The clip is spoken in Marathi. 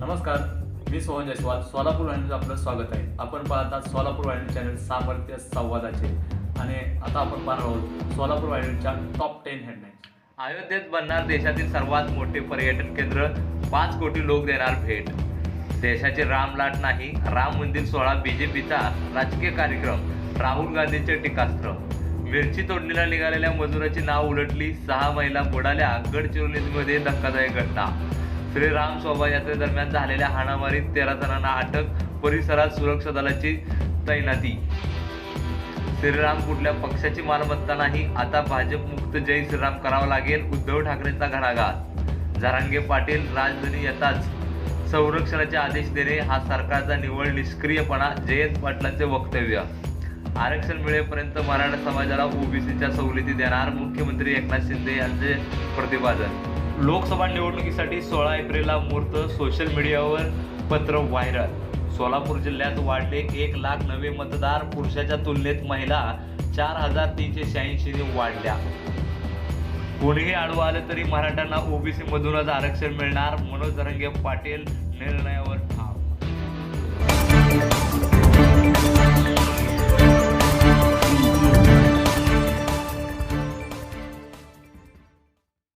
नमस्कार मी सोहन जयस्वाल सोलापूर वाहिनीचं आपलं स्वागत आहे. आपण पाहतात सोलापूर वाहिनी चॅनल सामर्थ्य संवादाचे. आणि आता आपण पाहणार आहोत सोलापूर वाहिनीच्या टॉप टेन हेडलाईन्स अयोध्येत बनणार देशातील सर्वात मोठे पर्यटन केंद्र पाच कोटी लोक देणार भेट. देशाचे रामलाट नाही राम मंदिर सोहळा बीजेपीचा राजकीय कार्यक्रम राहुल गांधींचे टीकास्त्र. मिरची तोडणीला निघालेल्या मजुराची नाव उलटली सहा महिला बुडाल्या गडचिरोलीमध्ये धक्कादायक घटना. श्रीराम शोभायात्रेदरम्यान झालेल्या हाणामारीत तेरा जणांना अटक परिसरात सुरक्षा दलाची तैनाती. श्रीराम कुठल्या पक्षाची मालमत्ता नाही आता भाजप मुक्त जय श्रीराम करावा लागेल उद्धव ठाकरेंचा घणाघात झारांगे पाटील राजधानी येताच. संरक्षणाचे आदेश देणे हा सरकारचा निव्वळ निष्क्रियपणा जयंत पाटलांचे वक्तव्य. आरक्षण मिळेपर्यंत मराठा समाजाला ओबीसीच्या सवलती देणार मुख्यमंत्री एकनाथ शिंदे यांचे प्रतिपादन. लोकसभा निवडणुकीसाठी सोळा एप्रिलला मुहूर्त सोशल मीडियावर पत्र व्हायरल. सोलापूर जिल्ह्यात वाढले एक लाख नवे मतदार पुरुषाच्या तुलनेत महिला चार हजार तीनशे शहाऐंशीने वाढल्या. कोणीही आडवं आलं तरी मराठ्यांना ओबीसी मधूनच आरक्षण मिळणार मनोज रंगे पाटील निर्णयावर ठाम